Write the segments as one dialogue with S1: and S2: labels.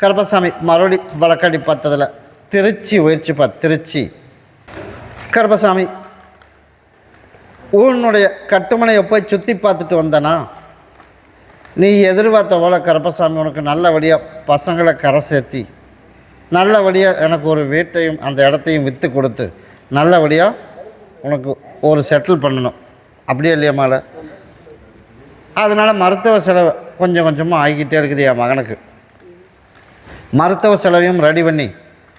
S1: கருப்பசாமி மறுபடி வழக்கடி பார்த்ததில் திருச்சி உயர்ச்சிப்பா திருச்சி. கருப்பசாமி உன்னுடைய கட்டுமனையை போய் சுற்றி பார்த்துட்டு வந்தனா? நீ எதிர்பார்த்த போல கருப்பசாமி உனக்கு நல்லபடியாக பசங்களை கரை சேர்த்தி நல்லபடியாக எனக்கு ஒரு வீட்டையும் அந்த இடத்தையும் விற்று கொடுத்து நல்லபடியாக உனக்கு ஒரு செட்டில் பண்ணணும். அப்படியே இல்லையா மேலே? அதனால் மருத்துவ செலவு கொஞ்சம் கொஞ்சமாக ஆகிக்கிட்டே இருக்குது என் மகனுக்கு. மருத்துவ செலவையும் ரெடி பண்ணி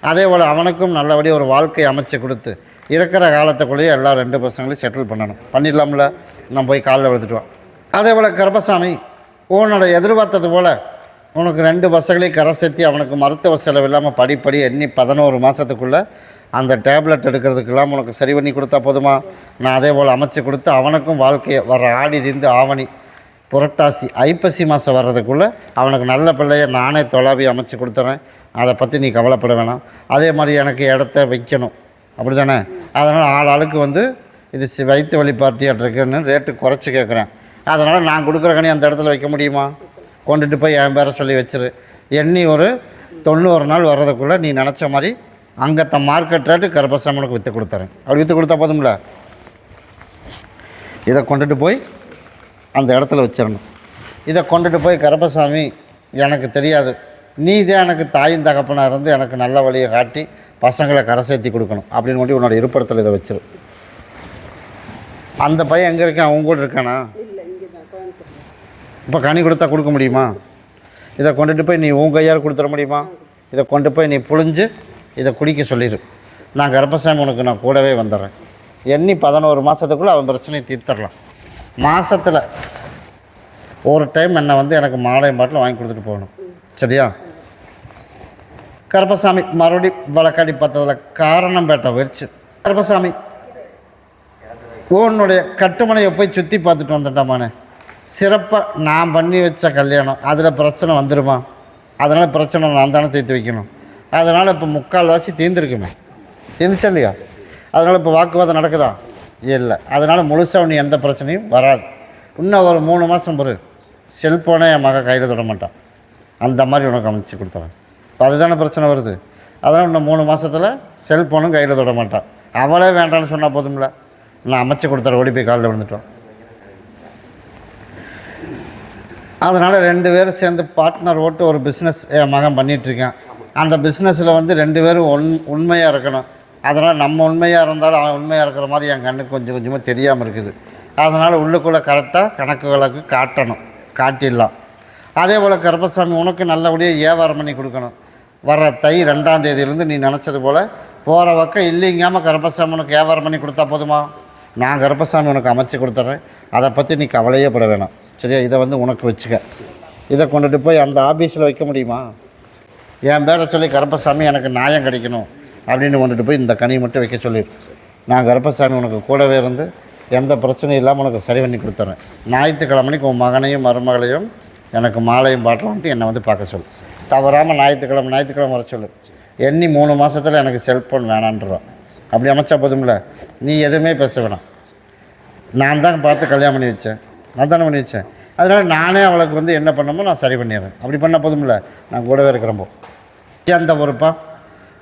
S1: அதே போல் அவனுக்கும் நல்லபடியாக ஒரு வாழ்க்கை அமைச்சு கொடுத்து இருக்கிற காலத்துக்குள்ளேயே எல்லா ரெண்டு பசங்களையும் செட்டில் பண்ணணும். பண்ணிடலாம்ல? நான் போய் காலில் விழுத்துட்டுவான் அதே போல் கருப்பசாமி உன்னோட எதிர்பார்த்தது போல் உனக்கு ரெண்டு பசங்களையும் கரை சேர்த்தி அவனுக்கு மருத்துவ செலவு இல்லாமல் படிப்படி எண்ணி பதினோரு மாதத்துக்குள்ளே அந்த டேப்லெட் எடுக்கிறதுக்கெல்லாம் உனக்கு சரி பண்ணி கொடுத்தா போதுமா? நான் அதே போல் அமைச்சு கொடுத்து அவனுக்கும் வாழ்க்கையை வர ஆடி திந்து ஆவணி புரட்டாசி ஐப்பசி மாதம் வர்றதுக்குள்ளே அவனுக்கு நல்ல பிள்ளைய நானே தொலாவி அமைச்சு கொடுத்துறேன். அதை பற்றி நீ கவலைப்பட வேணாம். அதே மாதிரி எனக்கு இடத்த வைக்கணும். அப்படி தானே அதனால் ஆள் ஆளுக்கு வந்து இது வயிற்று வழி பார்ட்டியாட்டு இருக்குன்னு ரேட்டு குறைச்சி கேட்குறேன் அதனால் நான் கொடுக்குற கனி அந்த இடத்துல வைக்க முடியுமா? கொண்டுட்டு போய் என் பேரை சொல்லி வச்சிரு. எண்ணி ஒரு தொண்ணூறு நாள் வர்றதுக்குள்ளே நீ நினச்ச மாதிரி அங்கே தன் மார்க்கெட் ரேட்டு கருப்பசாமனுக்கு விற்று கொடுத்துறேன். அப்படி விற்று கொடுத்தா போதும்ல? இதை கொண்டுட்டு போய் அந்த இடத்துல வச்சிடணும் இதை கொண்டுட்டு போய் கருப்பசாமி எனக்கு தெரியாது. நீ தான் எனக்கு தாயின் தகப்பனாக இருந்து எனக்கு நல்ல வழியை காட்டி பசங்களை கரை சேர்த்தி கொடுக்கணும் அப்படின்னு மட்டும் உன்னோட இருப்பிடத்தில் இதை வச்சிரு. அந்த பையன் எங்கே இருக்கான்? அவங்க கூட இருக்கானா? இப்போ கனி கொடுத்தா கொடுக்க முடியுமா? இதை கொண்டுட்டு போய் நீ உன் கையால் கொடுத்துட முடியுமா? இதை கொண்டு போய் நீ புழிஞ்சு இதை குடிக்க சொல்லிடு நான் கர்ப்பசாமி உனக்கு நான் கூடவே வந்துடுறேன் எண்ணி பதினோரு மாதத்துக்குள்ளே அவன் பிரச்சனையை தீர்த்தரலாம். மாதத்தில் ஒரு டைம் என்னை வந்து எனக்கு மாலையம் பாட்டில் வாங்கி கொடுத்துட்டு போகணும். சரியா? கருப்பசாமி மறுபடி வழக்காடி பார்த்ததில் காரணம் பேட்டை வச்சு. கருப்பசாமி உன்னுடைய கட்டுமனையை போய் சுற்றி பார்த்துட்டு வந்துட்டோமானே சிறப்பாக நான் பண்ணி வச்ச கல்யாணம் அதில் பிரச்சனை வந்துடுமா அதனால் பிரச்சனை நான் தானே தீர்த்து வைக்கணும். அதனால் இப்போ முக்கால்வாசி தீர்ந்துருக்குமே. தீர்ந்துச்சா இல்லையா? அதனால் இப்போ வாக்குவாதம் நடக்குதா? இல்லை. அதனால் முழுசாக ஒன்று எந்த பிரச்சனையும் வராது. இன்னும் ஒரு மூணு மாதம் பிறகு செல்ஃபோனே என் மகன் கையில் தொட மாட்டான். அந்த மாதிரி உனக்கு அமைச்சு கொடுத்துறேன். இப்போ அதுதானே பிரச்சனை வருது. அதனால் இன்னும் மூணு மாதத்தில் செல்ஃபோனும் கையில் தொட மாட்டான். அவளே வேண்டான்னு சொன்னால் போதும்ல. நான் அமைச்சு கொடுத்துற ஓடி போய் காலில் விழுந்துட்டோம். அதனால் ரெண்டு பேரும் சேர்ந்து பார்ட்னர் ஓட்டு ஒரு பிஸ்னஸ் என் மகன் பண்ணிகிட்ருக்கேன் அந்த பிஸ்னஸில் வந்து ரெண்டு பேரும் உண் உண்மையாக இருக்கணும். அதனால் நம்ம உண்மையாக இருந்தாலும் அவன் உண்மையாக இருக்கிற மாதிரி என் கண்ணுக்கு கொஞ்சம் கொஞ்சமாக தெரியாமல் இருக்குது. அதனால் உள்ளுக்குள்ளே கரெக்டாக கணக்கு வழக்கு காட்டணும் காட்டிடலாம். அதே போல் கருப்பசாமி உனக்கு நல்லபடியாக வியாபாரம் பண்ணி கொடுக்கணும். வர தை ரெண்டாம் தேதியிலேருந்து நீ நினச்சது போல் போகிற பக்கம் இல்லைங்காமல் கருப்பசாமி உனக்கு வியாபாரம் பண்ணி கொடுத்தா போதுமா? நான் கருப்பசாமி உனக்கு அமைச்சு கொடுத்துட்றேன். அதை பற்றி நீ கவலையே பட வேணாம். சரியா? இதை வந்து உனக்கு வச்சுக்க. இதை கொண்டுட்டு போய் அந்த ஆஃபீஸில் வைக்க முடியுமா? என் பேரை சொல்லி கருப்பசாமி எனக்கு நியாயம் கிடைக்கணும். அப்படின்னு கொண்டுட்டு போய் இந்த கனி மட்டும் வைக்க சொல்லி நான் கருப்பசாமி உனக்கு கூடவே இருந்து எந்த பிரச்சனையும் இல்லாமல் உனக்கு சரி பண்ணி கொடுத்துறேன். ஞாயிற்றுக்கிழமைக்கு உன் மகனையும் மருமகளையும் எனக்கு மாலையும் பாட்டலான்ட்டு என்னை வந்து பார்க்க சொல்லு. தவறாமல் ஞாயிற்றுக்கிழமை ஞாயிற்றுக்கிழமை வர சொல்லு. எண்ணி மூணு மாதத்தில் எனக்கு செல்ஃபோன் வேணான்றோம் அப்படி அமைச்சா போதும்ல? நீ எதுவுமே பேச வேணாம். நான் தான் பார்த்து கல்யாணம் பண்ணி வச்சேன். நான் தானே பண்ணி வச்சேன். அதனால் நானே அவளுக்கு வந்து என்ன பண்ணமோ நான் சரி பண்ணிடுறேன். அப்படி பண்ண போதும்ல? நான் கூடவே இருக்கிறப்போ அந்த பொறுப்பா?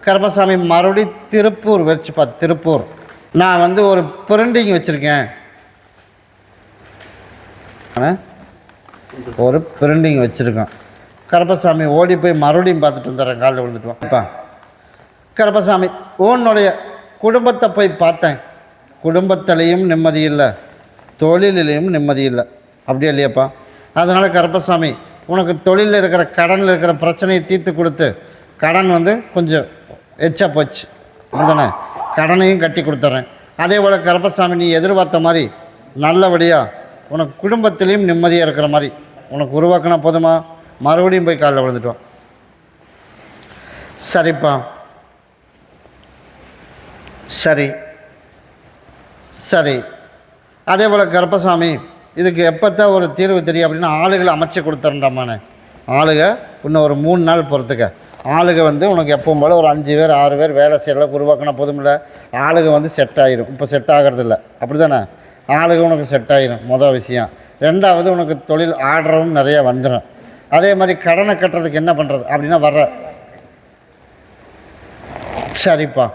S1: கருப்பசாமி மறுபடி திருப்பூர் வச்சுப்பா திருப்பூர். நான் வந்து ஒரு பிரிண்டிங் வச்சுருக்கேன். ஒரு பிரிண்டிங் வச்சுருக்கேன் கருப்பசாமி ஓடி போய் மறுபடியும் பார்த்துட்டு வந்துடுறேன் காலில் விழுந்துட்டு இப்போ. கருப்பசாமி உன்னுடைய குடும்பத்தை போய் பார்த்தேன். குடும்பத்திலையும் நிம்மதி இல்லை. தொழிலிலையும் நிம்மதி இல்லை. அப்படியே இல்லையாப்பா? அதனால் கருப்பசாமி உனக்கு தொழிலில் இருக்கிற கடனில் இருக்கிற பிரச்சனையை தீர்த்து கொடுத்து கடன் வந்து கொஞ்சம் எச்சா போச்சு. அப்படிதானே கடனையும் கட்டி கொடுத்துட்றேன் அதே போல் கருப்பசாமி நீ எதிர்பார்த்த மாதிரி நல்லபடியாக உனக்கு குடும்பத்திலையும் நிம்மதியாக இருக்கிற மாதிரி உனக்கு உருவாக்கினா போதுமா? மறுபடியும் போய் காலில் விழுந்துட்டோம். சரிப்பா. சரி. சரி. அதே போல் கருப்பசாமி இதுக்கு எப்போத்தான் ஒரு தீர்வு தெரியும் அப்படின்னா ஆளுகளை அமைச்சு கொடுத்துறேன்டாமானே ஆளுக இன்னும் ஒரு மூணு நாள் பொறுத்துக்க. ஆளுக வந்து உனக்கு எப்பவும் போல் ஒரு அஞ்சு பேர் ஆறு பேர் வேலை செய்யலாம் உருவாக்கினா போதுமில்ல. ஆளுக வந்து செட் ஆகிரும் இப்போ செட் ஆகிறதில்ல. அப்படி தானே ஆளுக உனக்கு செட் ஆகிரும் மொதல் விஷயம். ரெண்டாவது உனக்கு தொழில் ஆர்டரும் நிறைய வந்துடும் அதே மாதிரி கடனை கட்டுறதுக்கு என்ன பண்ணுறது அப்படின்னா வர்ற. சரிப்பா.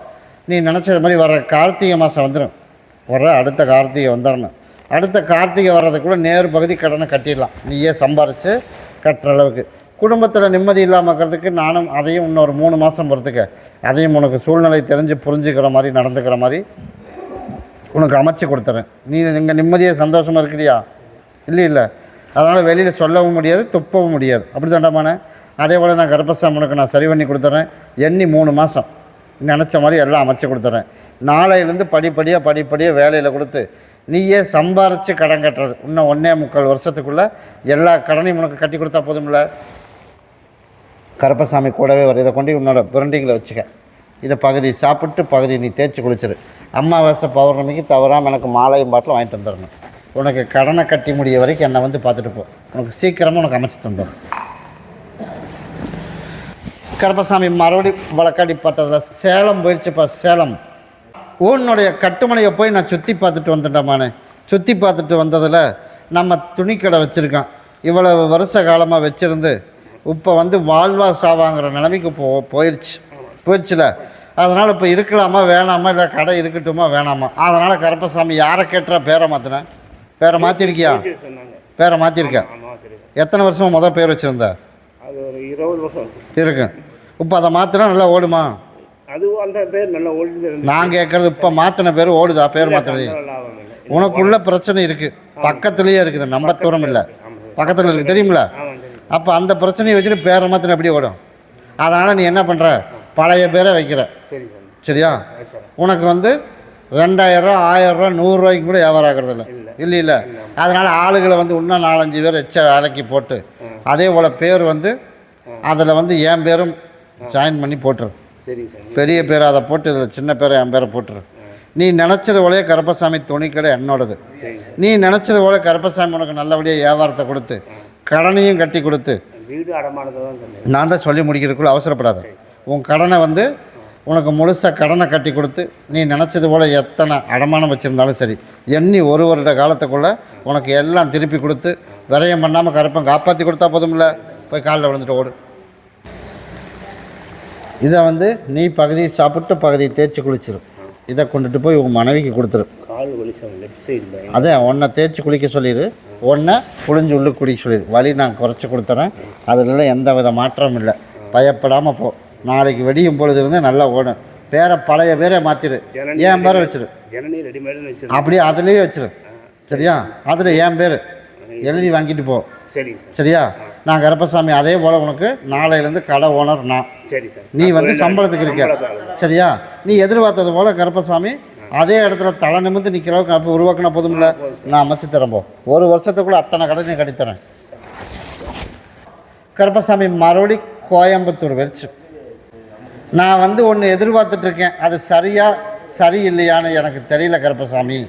S1: நீ நினச்சது மாதிரி வர கார்த்திகை மாதம் வந்துடும் வர அடுத்த கார்த்திகை வந்துடணும் அடுத்த கார்த்திகை வர்றதுக்குள்ளே நேரு பகுதி கடனை கட்டிடலாம். நீயே சம்பாரித்து கட்டுற அளவுக்கு. குடும்பத்தில் நிம்மதி இல்லாமல் இருக்கிறதுக்கு நானும் அதையும் இன்னொரு மூணு மாதம் பொறுத்துக்க. அதையும் உனக்கு சூழ்நிலை தெரிஞ்சு புரிஞ்சுக்கிற மாதிரி நடந்துக்கிற மாதிரி உனக்கு அமைச்சு கொடுத்துறேன். நீ இங்கே நிம்மதியாக சந்தோஷமாக இருக்கிறியா? இல்லை இல்லை. அதனால் வெளியில் சொல்லவும் முடியாது துப்பவும் முடியாது. அப்படி தாண்டாமானே அதே போல் நான் கர்ப்பசாமி உனக்கு நான் சரி பண்ணி கொடுத்துட்றேன் எண்ணி மூணு மாதம் நினச்ச மாதிரி எல்லாம் அமைச்சு கொடுத்துட்றேன் நாளையிலேருந்து படிப்படியாக படிப்படியாக வேலையில் கொடுத்து நீயே சம்பாரித்து கடன் கட்டுறது. இன்னும் ஒன்றே முக்கால் வருஷத்துக்குள்ளே எல்லா கடனையும் உனக்கு கட்டி கொடுத்தா போதும்ல? கருப்பசாமி கூடவே வரும் இதை கொண்டு உன்னோட பிரண்டிங்கில் வச்சுக்க. இதை பகுதி சாப்பிட்டு பகுதி நீ தேய்ச்சி குளிச்சிரு. அமாவாசை பௌர்ணமிக்கு தவறாமல் எனக்கு மாலையும் பாட்டில் வாங்கிட்டு வந்துடணும் உனக்கு கடனை கட்டி முடிய வரைக்கும் என்னை வந்து பார்த்துட்டு போ. உனக்கு சீக்கிரமாக உனக்கு அமைச்சு தந்துடும் கருப்பசாமி மறுபடி வழக்காடி பார்த்ததுல சேலம் போயிடுச்சுப்பா சேலம். உன்னுடைய கட்டுமனையை போய் நான் சுற்றி பார்த்துட்டு வந்துட்டேம்மானே சுற்றி பார்த்துட்டு வந்ததில் நம்ம துணிக்கடை வச்சுருக்கோம் இவ்வளவு வருஷ காலமாக வச்சுருந்து இப்போ வந்து வாழ்வா சாவாங்கிற நிலைமைக்கு போ போயிடுச்சு போயிடுச்சுல அதனால் இப்போ இருக்கலாமா வேணாமா இல்லை கடை இருக்கட்டுமா வேணாமா? அதனால் கருப்பசாமி யாரை கேட்டுற பேரை மாற்றினேன் பேரை மாற்றிருக்கியா பேரை மாற்றிருக்க
S2: ஆமாம் சரி
S1: எத்தனை வருஷமா முதல் பேர் வச்சுருந்த?
S2: இருக்கு.
S1: இப்போ அதை மாற்றினா நல்லா ஓடுமா?
S2: அது அந்த பேர் நல்லா ஓடிட்டு இருந்துச்சு
S1: நான் கேட்குறது இப்போ மாற்றின பேர் ஓடுதா? பேர்
S2: இல்லை
S1: உனக்குள்ள பிரச்சனை இருக்குது பக்கத்துலேயே இருக்குது நம்ம தூரம் இல்லை. பக்கத்தில் இருக்குது தெரியுமில அப்போ அந்த பிரச்சனையை வச்சுட்டு பேரை மாற்றின எப்படி ஓடும். அதனால் நீ என்ன பண்ணுற பழைய பேரை வைக்கிற.
S2: சரி சார்
S1: சரியா? உனக்கு வந்து ரெண்டாயிரரூவா ஆயிரரூவா நூறுரூவாய்க்கு கூட வியாபாரம் ஆகிறது இல்லை. இல்லை இல்லை. அதனால் ஆளுகளை வந்து இன்னும் நாலஞ்சு பேர் எச்ச வேலைக்கு போட்டு அதே போல் பேர் வந்து அதில் வந்து என் பேரும் ஜாயின் பண்ணி போட்டுரு. பெரிய பேர் அதை போட்டு இதில் சின்ன பேரை என் பேரை போட்டுரு. நீ நினச்சது போலயே கருப்பசாமி துணிக்கடை என்னோடது. நீ நினச்சது போல கருப்பசாமி உனக்கு நல்லபடியாக வியாபாரத்தை கொடுத்து கடனையும் கட்டி கொடுத்து.
S2: வீடு அடமானது தான் சொன்னேன்.
S1: நான் தான் சொல்லி முடிக்கிறதுக்குள்ள அவசரப்படாத. உன் கடனை வந்து உனக்கு முழுசாக கடனை கட்டி கொடுத்து நீ நினச்சது போல் எத்தனை அடமானம் வச்சுருந்தாலும் சரி எண்ணி ஒரு வருட காலத்துக்குள்ளே உனக்கு எல்லாம் திருப்பி கொடுத்து விரயம் பண்ணாமல் கருப்பன் காப்பாற்றி கொடுத்தா போதும்ல? போய் காலில் விழுந்துட்டு ஓடு. இதை வந்து நீ பகுதியை சாப்பிட்டு பகுதியை தேய்ச்சி குளிச்சிரும் இதை கொண்டுட்டு போய் உன் மனைவிக்கு கொடுத்துரு. அதே ஒன்றை தேய்ச்சி குளிக்க சொல்லிடு ஒன்றை புழிஞ்சு உள்ளு குடிக்க சொல்லிடு வலி நான் குறைச்சி கொடுத்துறேன். அதில் எந்த வித மாற்றமும் இல்லை. பயப்படாமல் போ. நாளைக்கு வெடியும் பொழுது இருந்து நல்லா ஓடும் பேரை பழைய பேரே மாற்றிடு என் பேரை வச்சிரு? அப்படியே அதுலேயே வச்சிரு. சரியா? அதில் என் பேர்? எழுதி வாங்கிட்டு போ.
S2: சார்.
S1: சரியா? நான் கருப்பசாமி அதே போல் உனக்கு நாளையிலேருந்து கடை ஓனர் நான்.
S2: சரி சார்.
S1: நீ வந்து சம்பளத்துக்கு இருக்க. சரியா? நீ எதிர்பார்த்தது போல கருப்பசாமி அதே இடத்துல தலை நிமிர்ந்து நிற்கிற அளவுக்கு அப்போ உருவாக்கின போதும்ல? நான் அமைச்சு தரேன் போ. ஒரு வருஷத்துக்குள்ள அத்தனை கடை நீ கட்டித்தரேன் கருப்பசாமி மறுபடி கோயம்புத்தூர் வச்சு நான் வந்து ஒன்று எதிர்பார்த்துட்டு இருக்கேன். அது சரியா சரி இல்லையான்னு எனக்கு தெரியல கருப்பசாமி.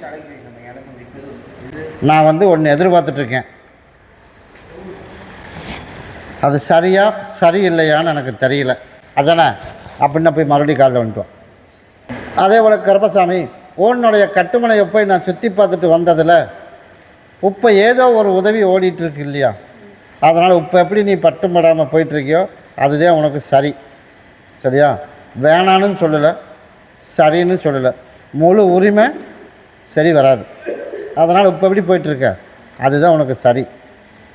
S1: நான் வந்து ஒன்று எதிர்பார்த்துட்டு இருக்கேன். அது சரியா சரி இல்லையான்னு எனக்கு தெரியல. அதானே? அப்படின்னு போய் மறுபடியும் காலில் வந்துட்டோம் அதே போல் கருப்பசாமி உன்னுடைய கட்டுமனையை போய் நான் சுற்றி பார்த்துட்டு வந்ததில் இப்போ ஏதோ ஒரு உதவி ஓடிட்டுருக்கு இல்லையா? அதனால் இப்போ எப்படி நீ பட்டுப்படாமல் போயிட்டுருக்கியோ அதுதான் உனக்கு சரி. சரியா? வேணான்னு சொல்லலை சரின்னு சொல்லலை. முழு உரிமை சரி வராது. அதனால் இப்போ எப்படி போயிட்டுருக்க? அதுதான் உனக்கு சரி.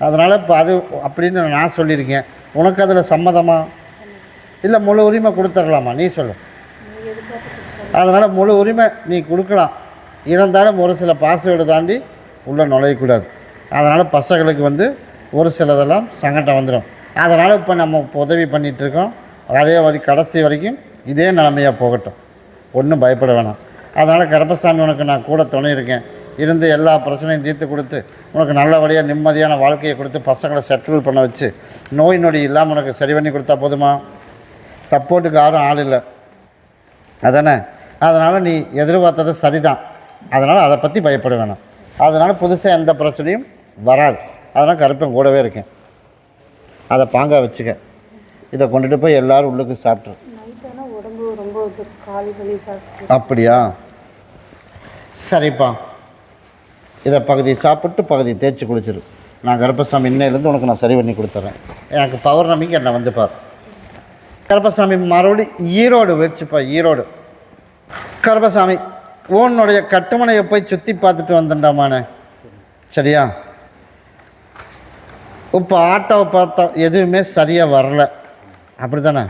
S1: அதனால் இப்போ அது அப்படின்னு நான் சொல்லியிருக்கேன். உனக்கு அதில் சம்மதமா? இல்லை முழு உரிமை கொடுத்துடலாமா நீ சொல்லு. அதனால் முழு உரிமை நீ கொடுக்கலாம். இருந்தாலும் ஒரு சில பாஸ்வேர்டு தாண்டி உள்ளே நுழையக்கூடாது. அதனால் பசங்களுக்கு வந்து ஒரு சிலதெல்லாம் சங்கடம் வந்துடும் அதனால் இப்போ நம்ம உதவி பண்ணிகிட்ருக்கோம் அதே மாதிரி கடைசி வரைக்கும் இதே நிலமையாக போகட்டும். ஒன்றும் பயப்பட வேணாம். அதனால் கருப்பசாமி உனக்கு நான் கூட துணை இருக்கேன். இருந்து எல்லா பிரச்சனையும் தீர்த்து கொடுத்து உனக்கு நல்லபடியாக நிம்மதியான வாழ்க்கையை கொடுத்து பசங்களை செட்டில் பண்ண வச்சு நோய் நொடி இல்லாமல் உனக்கு சரி பண்ணி கொடுத்தா போதுமா? சப்போர்ட்டுக்கு யாரும் ஆள் இல்லை. அதானே? அதனால் நீ எதிர்பார்த்தது சரிதான். அதனால் அதை பற்றி பயப்பட வேணாம். அதனால் புதுசாக எந்த பிரச்சனையும் வராது. அதனால் கருப்பன் கூடவே இருக்கேன். அதை பாங்கா வச்சுக்க. இதை கொண்டுட்டு போய் எல்லாரும் உள்ளுக்கு சாப்பிட்ரு. அப்படியா? சரிப்பா. இதை பகுதி சாப்பிட்டு பகுதி தேய்ச்சி குளிச்சிரு. நான் கருப்பசாமி இன்னையிலேருந்து உனக்கு நான் சரி பண்ணி கொடுத்துட்றேன் எனக்கு பௌர்ணமிக்கு என்னை வந்து பார். கருப்பசாமி மறுபடி ஈரோடு வச்சுப்பா ஈரோடு. கருப்பசாமி உன்னுடைய கட்டுமனையை போய் சுற்றி பார்த்துட்டு வந்துட்டாமானே சரியா? இப்போ ஆட்டோவை பார்த்தோம் எதுவுமே சரியாக வரல. அப்படி தானே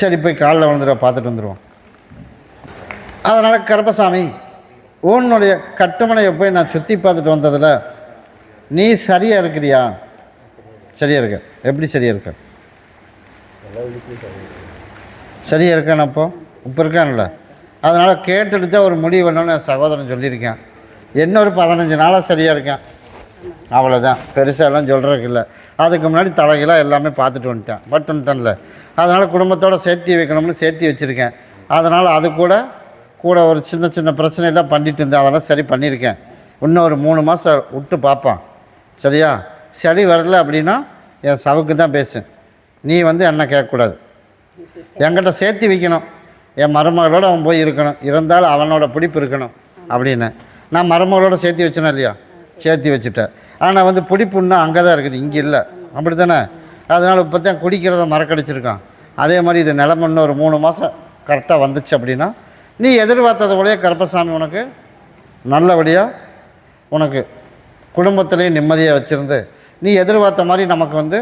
S1: சரி போய் காலைல விழுந்துட பார்த்துட்டு வந்துடுவோம் அதனால் கருப்பசாமி உன்னுடைய கட்டுமனையை போய் நான் சுற்றி பார்த்துட்டு வந்ததில் நீ சரியாக இருக்கிறியா? சரியாக இருக்க. எப்படி சரியாக இருக்க? சரியாக இருக்கான் அப்போ? இப்போ இருக்கான்ல. அதனால் கேட்டுட்டு தான் ஒரு முடிவு வேணும்னு என் சகோதரன் சொல்லியிருக்கேன். இன்னொரு பதினஞ்சு நாளாக சரியாக இருக்கேன். அவ்வளோதான் பெருசாலாம் சொல்கிறதுக்கு இல்லை. அதுக்கு முன்னாடி தலைகளாக எல்லாமே பார்த்துட்டு வந்துட்டேன். பட்டு வந்துட்டேன்ல. அதனால் குடும்பத்தோடு சேர்த்தி வைக்கணும்னு சேர்த்தி வச்சுருக்கேன். அதனால் அது கூட கூட ஒரு சின்ன சின்ன பிரச்சனையெல்லாம் பண்ணிட்டு இருந்தேன். அதெல்லாம் சரி பண்ணியிருக்கேன். இன்னும் ஒரு மூணு மாதம் விட்டு பார்ப்பான். சரியா? சரி வரல அப்படின்னா என் சவுக்கு தான் பேசு. நீ வந்து என்ன கேட்கக்கூடாது. என்கிட்ட சேர்த்து வைக்கணும். என் மருமகளோடு அவன் போய் இருக்கணும். இருந்தாலும் அவனோட பிடிப்பு இருக்கணும் அப்படின்னு. நான் மருமகளோட சேர்த்து வச்சேனா இல்லையா? சேர்த்து வச்சுட்டேன். ஆனால் வந்து பிடிப்பு இன்னும் அங்கே தான் இருக்குது. இங்கே இல்லை. அப்படி தானே அதனால் இப்போ தான் குடிக்கிறத மறக்கடிச்சிருக்கான். அதே மாதிரி இது நிலம ஒரு மூணு மாதம் கரெக்டாக வந்துச்சு அப்படின்னா நீ எதிர்பார்த்தது போலயே கருப்பசாமி உனக்கு நல்லபடியாக உனக்கு குடும்பத்திலையும் நிம்மதியாக வச்சுருந்து நீ எதிர்பார்த்த மாதிரி நமக்கு வந்து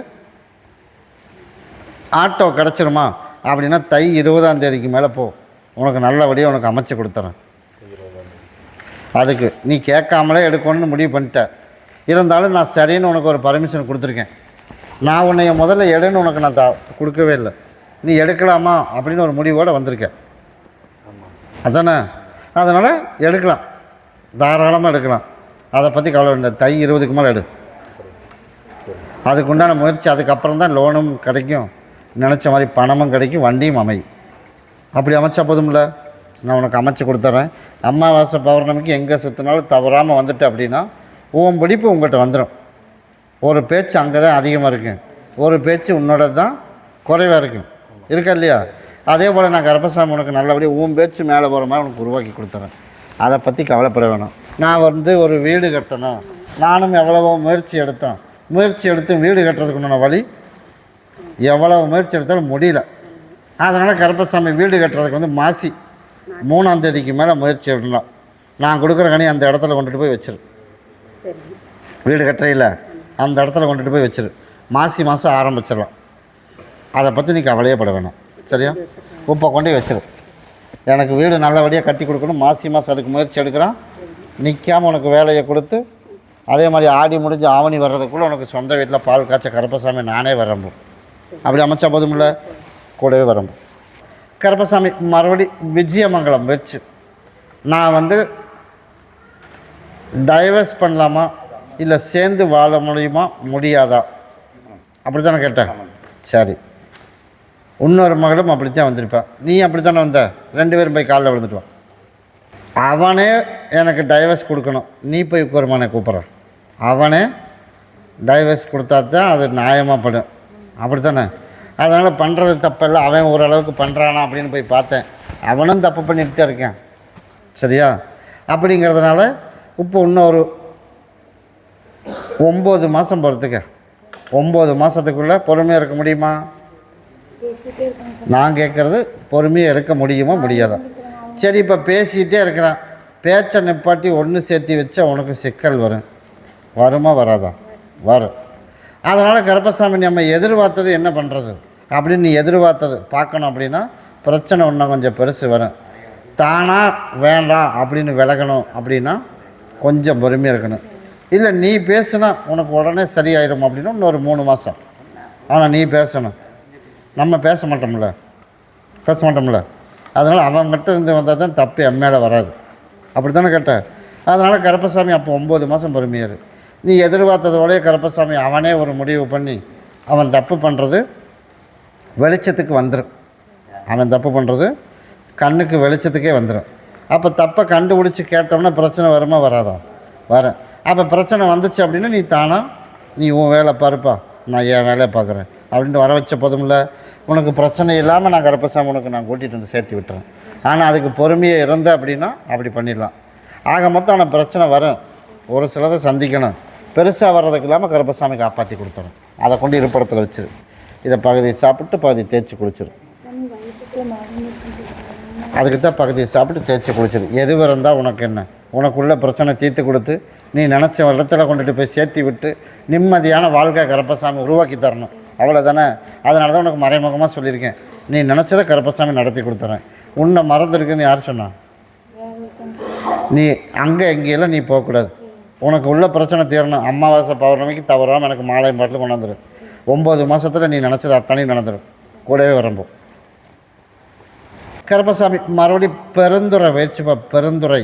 S1: ஆட்டோ கிடச்சிருமா? அப்படின்னா தை இருபதாம் தேதிக்கு மேலே போ. உனக்கு நல்லபடியாக உனக்கு அமைச்சு கொடுத்துறேன். அதுக்கு நீ கேட்காமலே எடுக்கணும்னு முடிவு பண்ணிட்ட. இருந்தாலும் நான் சரின்னு உனக்கு ஒரு பர்மிஷன் கொடுத்துருக்கேன். நான் உன்னைய முதல்ல எடுன்னு உனக்கு நான் த கொடுக்கவே இல்லை. நீ எடுக்கலாமா அப்படின்னு ஒரு முடிவோடு வந்திருக்கேன் அதானே? அதனால் எடுக்கலாம். தாராளமாக எடுக்கலாம். அதை பற்றி கவலை வேண்டாம் தை இருபதுக்கு மேலே எடு. அதுக்குண்டான முயற்சி அதுக்கப்புறம் தான் லோனும் கிடைக்கும். நினச்ச மாதிரி பணமும் கிடைக்கும் வண்டியும் அமையும். அப்படி அமைச்சா போதும்ல? நான் உனக்கு அமைச்சு கொடுத்துட்றேன் அமாவாசை பௌர்ணமிக்கு எங்கே சுற்றினாலும் தவறாமல் வந்துட்டு அப்படின்னா உன் பிடிப்பு உங்கள்கிட்ட வந்துடும் ஒரு பேச்சு அங்கே தான் அதிகமாக இருக்கும் ஒரு பேச்சு உன்னோட தான் குறைவாக இருக்கும் இருக்கா இல்லையா? அதே போல் நான் கருப்பசாமி உனக்கு நல்லபடியாக உன் பேச்சு மேலே போகிற மாதிரி உனக்கு உருவாக்கி கொடுத்துறேன். அதை பற்றி கவலைப்பட வேணாம். நான் வந்து ஒரு வீடு கட்டணும். நானும் எவ்வளவோ முயற்சி எடுத்தேன். முயற்சி எடுத்து வீடு கட்டுறதுக்குண்டான வழி எவ்வளவு முயற்சி எடுத்தாலும் முடியல. அதனால் கருப்பசாமி வீடு கட்டுறதுக்கு வந்து மாசி மூணாம் தேதிக்கு மேலே முயற்சி எடுக்கலாம். நான் கொடுக்குற கனி அந்த இடத்துல கொண்டுட்டு போய் வச்சிரு.
S3: சரி.
S1: வீடு கட்டுறையில் அந்த இடத்துல கொண்டுட்டு போய் வச்சிரு. மாசி மாதம் ஆரம்பிச்சிடலாம். அதை பற்றி நீ கவலையே பட வேணாம். சரியா? உப்பை கொண்டு வச்சிரு. எனக்கு வீடு நல்லபடியாக கட்டி கொடுக்கணும். மாசி மாதம் அதுக்கு முயற்சி எடுக்கிறான். நிற்காம உனக்கு வேலையை கொடுத்து அதே மாதிரி ஆடி முடிஞ்சு ஆவணி வர்றதுக்குள்ளே உனக்கு சொந்த வீட்டில் பால் காய்ச்ச கருப்பசாமி நானே வரம்பு அப்படி அமைச்சா போதுமில்ல கூடவே வரம்பு கருப்பசாமி மறுபடி விஜயமங்கலம் வச்சு. நான் வந்து டைவர்ஸ் பண்ணலாமா? இல்லை சேர்ந்து வாழ முடியுமா? முடியாதா? அப்படி தானே கேட்டேன். சரி. இன்னொரு மகளும் அப்படித்தான் வந்திருப்பா. நீ அப்படி தானே வந்த? ரெண்டு பேரும் போய் காலைல விழுந்துட்டுவான் அவனே எனக்கு டைவர்ஸ் கொடுக்கணும். நீ போய் உட்காருமானே கூப்பிட்றேன் அவனே டைவர்ஸ் கொடுத்தா தான் அது நியாயமாக படும். அப்படி தானே அதனால் பண்ணுறது தப்பில்லை. அவன் ஓரளவுக்கு பண்ணுறானா அப்படின்னு போய் பார்த்தேன். அவனும் தப்பு பண்ணிட்டு தான் இருக்கேன். சரியா? அப்படிங்கிறதுனால இப்போ இன்னும் ஒம்பது மாதம் போகிறதுக்கு ஒம்பது மாதத்துக்குள்ளே பொறுமையாக இருக்க முடியுமா? நான் கேட்குறது பொறுமையாக இருக்க முடியுமா முடியாதா? சரி இப்போ பேசிக்கிட்டே இருக்கிறான். பேச்சை நிப்பாட்டி ஒன்று சேர்த்து வச்சா உனக்கு சிக்கல் வரும். வருமா வராதா? வரும். அதனால் கருப்பசாமி நம்ம எதிர்பார்த்தது என்ன பண்ணுறது அப்படின்னு நீ எதிர்பார்த்தது பார்க்கணும் அப்படின்னா பிரச்சனை இன்னும் கொஞ்சம் பெருசு வரும். தானாக வேண்டாம் அப்படின்னு விலகணும் அப்படின்னா கொஞ்சம் பொறுமையாக இருக்கணும். இல்லை நீ பேசுனா உனக்கு உடனே சரியாயிடும் அப்படின்னா இன்னொரு மூணு மாதம் ஆனால் நீ பேசணும். நம்ம பேச மாட்டோம்ல. பேச மாட்டோம்ல. அதனால் அவன் மட்டும் இருந்து வந்தால் தான் தப்பு என் மேலே வராது. அப்படி தானே கேட்டேன். அதனால் கருப்பசாமி அப்போ ஒம்பது மாதம் பொறுமையாரு. நீ எதிர்பார்த்ததோடய கருப்பசாமி அவனே ஒரு முடிவு பண்ணி அவன் தப்பு பண்ணுறது வெளிச்சத்துக்கு வந்துடும் அவன் தப்பு பண்ணுறது கண்ணுக்கு வெளிச்சத்துக்கே வந்துடும் அப்போ தப்பை கண்டுபிடிச்சி கேட்டோம்னா பிரச்சனை வருமா வராதா? வரேன். அப்போ பிரச்சனை வந்துச்சு அப்படின்னா நீ தானா? நீ உன் வேலை பாருப்பா. நான் என் வேலையை பார்க்குறேன். அப்படின்ட்டு வர வச்ச போதும்ல. உனக்கு பிரச்சனை இல்லாமல் நான் கருப்பசாமி உனக்கு நான் கூட்டிகிட்டு வந்து சேர்த்து விட்டுறேன். ஆனால் அதுக்கு பொறுமையாக இருந்த அப்படின்னா அப்படி பண்ணிடலாம். ஆக மொத்தம் ஆனால் பிரச்சனை வரும். ஒரு சிலதை சந்திக்கணும். பெருசாக வர்றதுக்கு இல்லாமல் கருப்பசாமி காப்பாற்றி கொடுத்துரும். அதை கொண்டு இருப்பிடத்தில் வச்சிரு. இதை பகுதியை சாப்பிட்டு பகுதி தேய்ச்சி குளிச்சிரு. அதுக்கு தான் பகுதியை சாப்பிட்டு தேய்ச்சி குளிச்சிரு. எது இருந்தால் உனக்கு என்ன? உனக்குள்ள பிரச்சனை தீர்த்து கொடுத்து நீ நினச்ச இடத்துல கொண்டுட்டு போய் சேர்த்தி விட்டு நிம்மதியான வாழ்க்கை கருப்பசாமி உருவாக்கி தரணும். அவ்வளோதானே அதனால தான் உனக்கு மறைமுகமாக சொல்லியிருக்கேன். நீ நினச்சதை கருப்பசாமி நடத்தி கொடுத்துறேன். உன்னை மறந்துருக்குன்னு யார்
S3: சொன்னான்
S1: நீ அங்கே எங்கேயெல்லாம் நீ போகக்கூடாது. உனக்கு உள்ள பிரச்சனை தீரணும். அமாவாசை பௌர்ணமிக்கு தவறாமல் எனக்கு மாலை பாட்டில் கொண்டாந்துடும் ஒம்பது மாதத்தில் நீ நினச்சது அத்தனையும் நடந்துடும் கூடவே வரம்போ. கருப்பசாமி மறுபடி பெருந்துறை வேச்சுப்பா பெருந்துறை.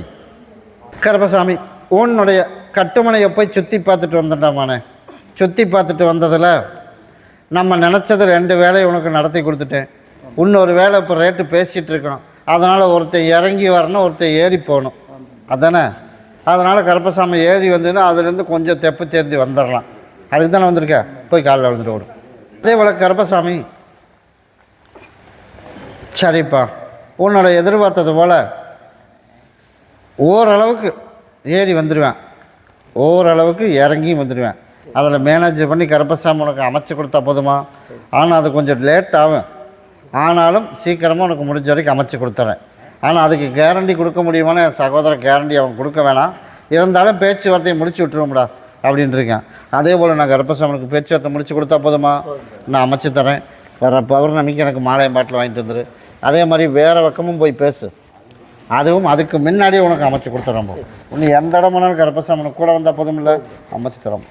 S1: கருப்பசாமி உன்னுடைய கட்டுமனையை போய் சுற்றி பார்த்துட்டு வந்துட்டாமானே சுற்றி பார்த்துட்டு வந்ததில் நம்ம நினச்சது ரெண்டு வேலையை உனக்கு நடத்தி கொடுத்துட்டேன். இன்னொரு வேலை இப்போ ரேட்டு பேசிகிட்டு இருக்கோம் அதனால் ஒருத்தன் இறங்கி வரணும் ஒருத்தன் ஏறி போகணும். அதானே? அதனால் கருப்பசாமி ஏறி வந்ததுன்னா அதுலேருந்து கொஞ்சம் தெப்பு தேர்ந்து வந்துடலாம். அதுக்கு தானே வந்திருக்க? போய் காலையில் விழுந்துட்டு ஓடும் அதே போல் கருப்பசாமி. சரிப்பா. உன்னோட எதிர்பார்த்தது போல் ஓரளவுக்கு ஏறி வந்துடுவேன் ஓரளவுக்கு இறங்கியும் வந்துடுவேன் அதில் மேனேஜ் பண்ணி கருப்பசாமி உனக்கு அமைச்சு கொடுத்தா போதுமா? ஆனால் அது கொஞ்சம் லேட் ஆகும். ஆனாலும் சீக்கிரமாக உனக்கு முடிஞ்ச வரைக்கும் அமைச்சு கொடுத்துறேன். ஆனால் அதுக்கு கேரண்டி கொடுக்க முடியுமான்னு என் சகோதர கேரண்டி அவன் கொடுக்க வேணாம். இருந்தாலும் பேச்சுவார்த்தையை முடிச்சு விட்டுருவோம்டா அப்படின்ட்டுருக்கேன் அதே போல் நான் கருப்பசாமனுக்கு பேச்சுவார்த்தை முடிச்சு கொடுத்தா போதுமா? நான் அமைச்சு தரேன். வர பௌர்ணமிக்கு எனக்கு மாலையம் பாட்டில் வாங்கிட்டு வந்துரு. அதே மாதிரி வேறு பக்கமும் போய் பேசு. அதுவும் அதுக்கு முன்னாடியே உனக்கு அமைச்சு கொடுத்துறோம் இன்னும் எந்த இடமானாலும் கருப்பசாமனுக்கு கூட வந்தால் போதும் இல்லை அமைச்சு தரோம்